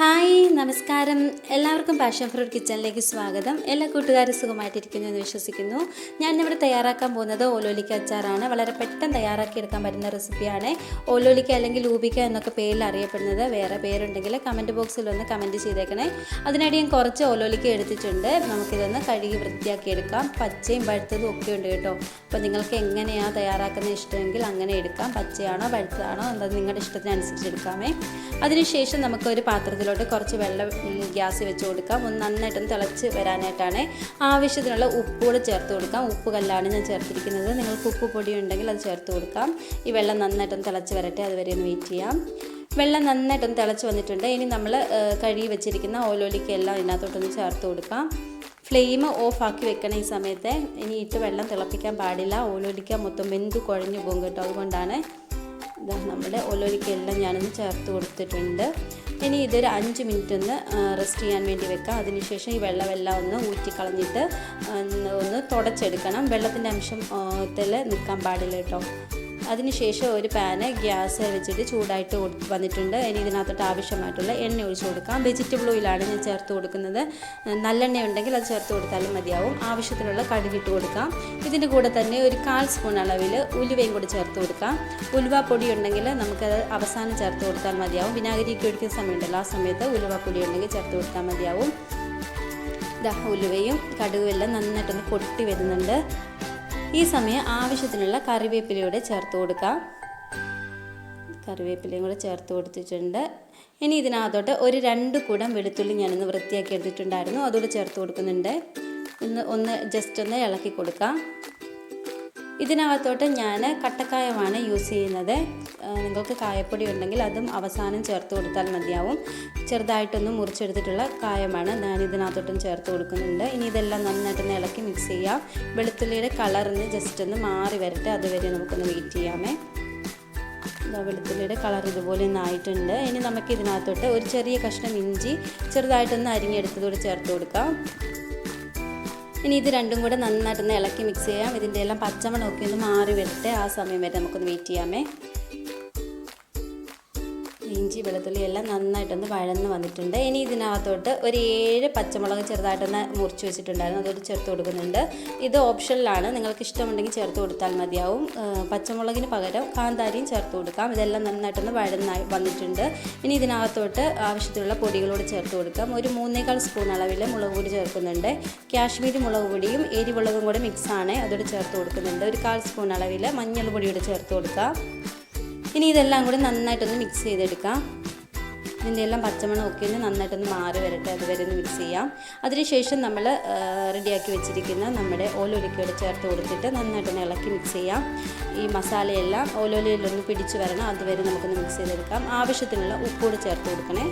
Hi നമസ്കാരം. എല്ലാവർക്കും passion fruit കിച്ചണിലേക്ക് സ്വാഗതം. എല്ലാ കൂട്ടുകാരും സുഖമായിട്ടിരിക്കുന്നു എന്ന് വിശ്വസിക്കുന്നു. ഞാൻ ഇവിടെ തയ്യാറാക്കാൻ പോകുന്നത് ഓലോലിക്ക അച്ചാറാണ്. വളരെ പെട്ടെന്ന് തയ്യാറാക്കി എടുക്കാൻ പറ്റുന്ന റെസിപ്പിയാണ്. ഓലോലിക്ക അല്ലെങ്കിൽ ലൂബിക്ക എന്നൊക്കെ പേരിൽ അറിയപ്പെടുന്നത്. വേറെ പേരുണ്ടെങ്കിൽ കമന്റ് ബോക്സിൽ ഒന്ന് കമന്റ് ചെയ്തേക്കണേ. അതിനിടെ ഞാൻ കുറച്ച് ഓലോലിക്ക എടുത്തിട്ടുണ്ട്. നമുക്കിതൊന്ന് കഴുകി വൃത്തിയാക്കി എടുക്കാം പച്ചയും പഴുത്തതും ഒക്കെ ഉണ്ട് കേട്ടോ. അപ്പോൾ നിങ്ങൾക്ക് എങ്ങനെയാണ് തയ്യാറാക്കുന്ന ഇഷ്ടമെങ്കിൽ അങ്ങനെ എടുക്കാം. പച്ചയാണോ പഴുത്തതാണോ എന്നത് നിങ്ങളുടെ ഇഷ്ടത്തിനനുസരിച്ച് എടുക്കാമേ. അതിനുശേഷം നമുക്ക് ഒരു പാത്രത്തിലോട്ട് കുറച്ച് വെള്ളം ഗ്യാസ് വെച്ച് കൊടുക്കാം. ഒന്ന് നന്നായിട്ടൊന്ന് തിളച്ച് വരാനായിട്ടാണ് ആവശ്യത്തിനുള്ള ഉപ്പ് ചേർത്ത് കൊടുക്കാം. ഉപ്പ് കല്ലാണ് ഞാൻ ചേർത്തിരിക്കുന്നത്. നിങ്ങൾക്ക് ഉപ്പ് പൊടി ഉണ്ടെങ്കിൽ അത് ചേർത്ത് കൊടുക്കാം. ഈ വെള്ളം നന്നായിട്ടൊന്ന് തിളച്ച് വരട്ടെ. അതുവരെ ഒന്ന് വെയിറ്റ് ചെയ്യാം. വെള്ളം നന്നായിട്ടൊന്ന് തിളച്ച് വന്നിട്ടുണ്ട്. ഇനി നമ്മൾ കഴുകി വെച്ചിരിക്കുന്ന ഓലോലിക്കെല്ലാം ഇതിനകത്തോട്ടൊന്ന് ചേർത്ത് കൊടുക്കാം. ഫ്ലെയിം ഓഫ് ആക്കി വെക്കണം ഈ സമയത്ത് ഇനി ഇട്ട് വെള്ളം തിളപ്പിക്കാൻ പാടില്ല. ഓലോലിക്ക മൊത്തം വെന്ത് കുഴഞ്ഞു പോകും കേട്ടോ. അതുകൊണ്ടാണ് നമ്മുടെ ഓലോലിക്കെല്ലാം ഞാനൊന്ന് ചേർത്ത് കൊടുത്തിട്ടുണ്ട്. ഇനി ഇതൊരു അഞ്ച് മിനിറ്റ് ഒന്ന് റെസ്റ്റ് ചെയ്യാൻ വേണ്ടി വെക്കാം. അതിനുശേഷം ഈ വെള്ളമെല്ലാം ഒന്ന് ഊറ്റിക്കളഞ്ഞിട്ട് ഒന്ന് തുടച്ചെടുക്കണം. വെള്ളത്തിന്റെ അംശം ത്തിൽ നിൽക്കാൻ പാടില്ല കേട്ടോ. അതിനുശേഷം ഒരു പാന് ഗ്യാസ് വെച്ചിട്ട് ചൂടായിട്ട് വന്നിട്ടുണ്ട്. ഇനി ഇതിനകത്തോട്ട് ആവശ്യമായിട്ടുള്ള എണ്ണ ഒഴിച്ചു കൊടുക്കാം. വെജിറ്റബിൾ ഓയിലാണ് ഞാൻ ചേർത്ത് കൊടുക്കുന്നത്. നല്ലെണ്ണ ഉണ്ടെങ്കിൽ അത് ചേർത്ത് കൊടുത്താലും മതിയാവും. ആവശ്യത്തിനുള്ള കടുകിട്ട് കൊടുക്കാം. ഇതിന്റെ കൂടെ തന്നെ ഒരു കാൽ സ്പൂൺ അളവിൽ ഉലുവയും കൂടി ചേർത്ത് കൊടുക്കാം. ഉലുവ പൊടി ഉണ്ടെങ്കിൽ നമുക്കത് അവസാനം ചേർത്ത് കൊടുത്താൽ മതിയാവും. വിനാഗിരിക്ക് ഒഴിക്കുന്ന സമയമുണ്ടല്ലോ. ആ സമയത്ത് ഉലുവ പൊടി ഉണ്ടെങ്കിൽ ചേർത്ത് കൊടുത്താൽ മതിയാവും. ഉലുവയും കടുകും എല്ലാം നന്നായിട്ടൊന്ന് പൊട്ടി വരുന്നുണ്ട്. ഈ സമയം ആവശ്യത്തിനുള്ള കറിവേപ്പിലയുടെ ചേർത്ത് കൊടുക്കാം. കറിവേപ്പിലയും കൂടെ ചേർത്ത് കൊടുത്തിട്ടുണ്ട്. ഇനി ഇതിനകത്തോട്ട് ഒരു രണ്ട് കുടം വെളുത്തുള്ളി ഞാനൊന്ന് വൃത്തിയാക്കി എടുത്തിട്ടുണ്ടായിരുന്നു. അതുകൂടെ ചേർത്ത് കൊടുക്കുന്നുണ്ട്. ഒന്ന് ഒന്ന് ജസ്റ്റ് ഒന്ന് ഇളക്കി കൊടുക്കാം. ഇതിനകത്തോട്ട് ഞാൻ കട്ടക്കായമാണ് യൂസ് ചെയ്യുന്നത്. നിങ്ങൾക്ക് കായപ്പൊടി ഉണ്ടെങ്കിൽ അതും അവസാനം ചേർത്ത് കൊടുത്താൽ മതിയാവും. ചെറുതായിട്ടൊന്ന് മുറിച്ചെടുത്തിട്ടുള്ള കായമാണ് ഞാൻ ഇതിനകത്തോട്ടും ചേർത്ത് കൊടുക്കുന്നുണ്ട്. ഇനി ഇതെല്ലാം നന്നായിട്ടൊന്ന് ഇളക്കി മിക്സ് ചെയ്യാം. വെളുത്തുള്ളിയുടെ കളറിന് ജസ്റ്റ് ഒന്ന് മാറി വരട്ടെ അതുവരെ നമുക്കൊന്ന് വെയിറ്റ് ചെയ്യാമേ. വെളുത്തുള്ളിയുടെ കളർ ഇതുപോലെ ഒന്ന് ആയിട്ടുണ്ട്. ഇനി നമുക്ക് ഇതിനകത്തോട്ട് ഒരു ചെറിയ കഷ്ണം ഇഞ്ചി ചെറുതായിട്ടൊന്ന് അരിഞ്ഞെടുത്തതോട് ചേർത്ത് കൊടുക്കാം. ഇനി ഇത് രണ്ടും കൂടെ നന്നായിട്ടൊന്ന് ഇളക്കി മിക്സ് ചെയ്യാം. ഇതിന്റെ എല്ലാം പച്ചമുളകൊക്കെ ഒന്ന് മാറി വരട്ടെ. ആ സമയം വരെ നമുക്കൊന്ന് വെയിറ്റ് ചെയ്യാമേ. ഇഞ്ചി വെളുത്തുള്ളി എല്ലാം നന്നായിട്ടൊന്ന് വഴന്ന് വന്നിട്ടുണ്ട്. ഇനി ഇതിനകത്തോട്ട് ഒരു ഏഴ് പച്ചമുളക് ചെറുതായിട്ടൊന്ന് മുറിച്ച് വെച്ചിട്ടുണ്ടായിരുന്നു. അതോട് ചേർത്ത് കൊടുക്കുന്നുണ്ട്. ഇത് ഓപ്ഷനിലാണ്. നിങ്ങൾക്ക് ഇഷ്ടമുണ്ടെങ്കിൽ ചേർത്ത് കൊടുത്താൽ മതിയാവും. പച്ചമുളകിന് പകരം കാന്താരിയും ചേർത്ത് കൊടുക്കാം. ഇതെല്ലാം നന്നായിട്ടൊന്ന് വഴന്നായി വന്നിട്ടുണ്ട്. ഇനി ഇതിനകത്തോട്ട് ആവശ്യത്തിലുള്ള പൊടികളോട് ചേർത്ത് കൊടുക്കാം. ഒരു മൂന്നേകാൽ സ്പൂൺ അളവിൽ മുളക് പൊടി ചേർക്കുന്നുണ്ട്. കാശ്മീരി മുളക് പൊടിയും എരിമുളകും കൂടെ മിക്സാണ്. അതോട് ചേർത്ത് കൊടുക്കുന്നുണ്ട്. ഒരു കാൽ സ്പൂൺ അളവിൽ മഞ്ഞൾ പൊടിയോട് ചേർത്ത് കൊടുക്കാം. ഇനി ഇതെല്ലാം കൂടി നന്നായിട്ടൊന്ന് മിക്സ് ചെയ്തെടുക്കാം. ഇതിന്റെ എല്ലാം പച്ചമണം ഒക്കെ ഒന്ന് നന്നായിട്ടൊന്ന് മാറി വരട്ടെ അതുവരെ ഒന്ന് മിക്സ് ചെയ്യാം. അതിനുശേഷം നമ്മൾ റെഡിയാക്കി വെച്ചിരിക്കുന്ന നമ്മുടെ ഓലോലിക്കയോട് ചേർത്ത് കൊടുത്തിട്ട് നന്നായിട്ടൊന്ന് ഇളക്കി മിക്സ് ചെയ്യാം. ഈ മസാലയെല്ലാം ഓലോലിയിലൊന്ന് പിടിച്ചു വരണം അതുവരെ നമുക്കൊന്ന് മിക്സ് ചെയ്തെടുക്കാം. ആവശ്യത്തിനുള്ള ഉപ്പോട് ചേർത്ത് കൊടുക്കണേ.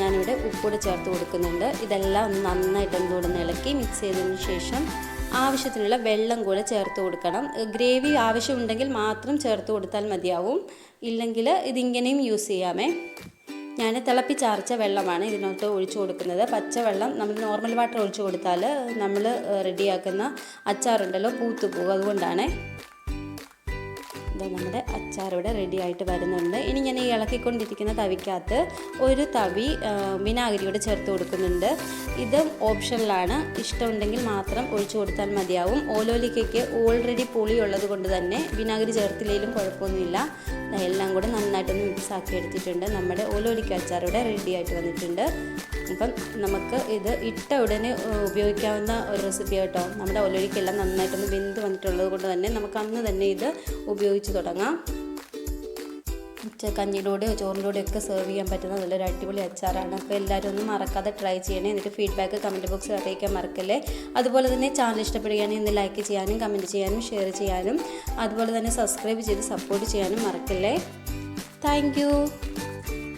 ഞാനിവിടെ ഉപ്പോട് ചേർത്ത് കൊടുക്കുന്നുണ്ട്. ഇതെല്ലാം ഒന്ന് നന്നായിട്ട് എന്തുകൊണ്ടൊന്ന് ഇളക്കി മിക്സ് ചെയ്തതിന് ശേഷം ആവശ്യത്തിനുള്ള വെള്ളം കൂടെ ചേർത്ത് കൊടുക്കണം. ഗ്രേവി ആവശ്യമുണ്ടെങ്കിൽ മാത്രം ചേർത്ത് കൊടുത്താൽ മതിയാവും. ഇല്ലെങ്കിൽ ഇതിങ്ങനെയും യൂസ് ചെയ്യാമേ. ഞാൻ തിളപ്പിച്ചാർച്ച വെള്ളമാണ് ഇതിനകത്ത് ഒഴിച്ചു കൊടുക്കുന്നത്. പച്ചവെള്ളം നമ്മൾ നോർമൽ വാട്ടർ ഒഴിച്ചു കൊടുത്താൽ നമ്മൾ റെഡിയാക്കുന്ന അച്ചാറുണ്ടല്ലോ പൂത്തു അതുകൊണ്ടാണ്. ഇതാ നമ്മുടെ അച്ചാർ ഇവിടെ റെഡി ആയിട്ട് വരുന്നുണ്ട്. ഇനി ഞാൻ ഈ ഇളക്കിക്കൊണ്ടിരിക്കുന്ന തവിക്കകത്ത് ഒരു തവി വിനാഗിരിയോട് ചേർത്ത് കൊടുക്കുന്നുണ്ട്. ഇത് ഓപ്ഷനിലാണ്. ഇഷ്ടമുണ്ടെങ്കിൽ മാത്രം ഒഴിച്ചു കൊടുത്താൽ മതിയാവും. ഓലോലിക്കയ്ക്ക് ഓൾറെഡി പുളി ഉള്ളത് കൊണ്ട് തന്നെ വിനാഗിരി ചേർത്തില്ലെങ്കിലും കുഴപ്പമൊന്നുമില്ല. എല്ലാം കൂടെ നന്നായിട്ടൊന്ന് മിക്സ് ആക്കി എടുത്തിട്ടുണ്ട്. നമ്മുടെ ഓലോലിക്ക അച്ചാർ ഇവിടെ റെഡി ആയിട്ട് വന്നിട്ടുണ്ട്. അപ്പം നമുക്ക് ഇത് ഇട്ട ഉടനെ ഉപയോഗിക്കാവുന്ന ഒരു റെസിപ്പി കേട്ടോ. നമ്മുടെ ഒലൊലിക്കെല്ലാം നന്നായിട്ടൊന്ന് വെന്ത് വന്നിട്ടുള്ളത് കൊണ്ട് തന്നെ നമുക്ക് അന്ന് തന്നെ ഇത് ഉപയോഗിച്ച് തുടങ്ങാം. കഞ്ഞിയുടെ കൂടെയോ ചോറിന്റെ ഒക്കെ സെർവ് ചെയ്യാൻ പറ്റുന്ന നല്ലൊരു അടിപൊളി അച്ചാറാണ്. അപ്പോൾ എല്ലാവരും ഒന്നും മറക്കാതെ ട്രൈ ചെയ്യണേ. എന്നിട്ട് ഫീഡ്ബാക്ക് കമന്റ് ബോക്സിൽ അറിയിക്കാൻ മറക്കല്ലേ. അതുപോലെ തന്നെ ചാനൽ ഇഷ്ടപ്പെടുകയാണെങ്കിൽ ഒന്ന് ലൈക്ക് ചെയ്യാനും കമന്റ് ചെയ്യാനും ഷെയർ ചെയ്യാനും. അതുപോലെ തന്നെ സബ്സ്ക്രൈബ് ചെയ്ത് സപ്പോർട്ട് ചെയ്യാനും മറക്കല്ലേ. താങ്ക്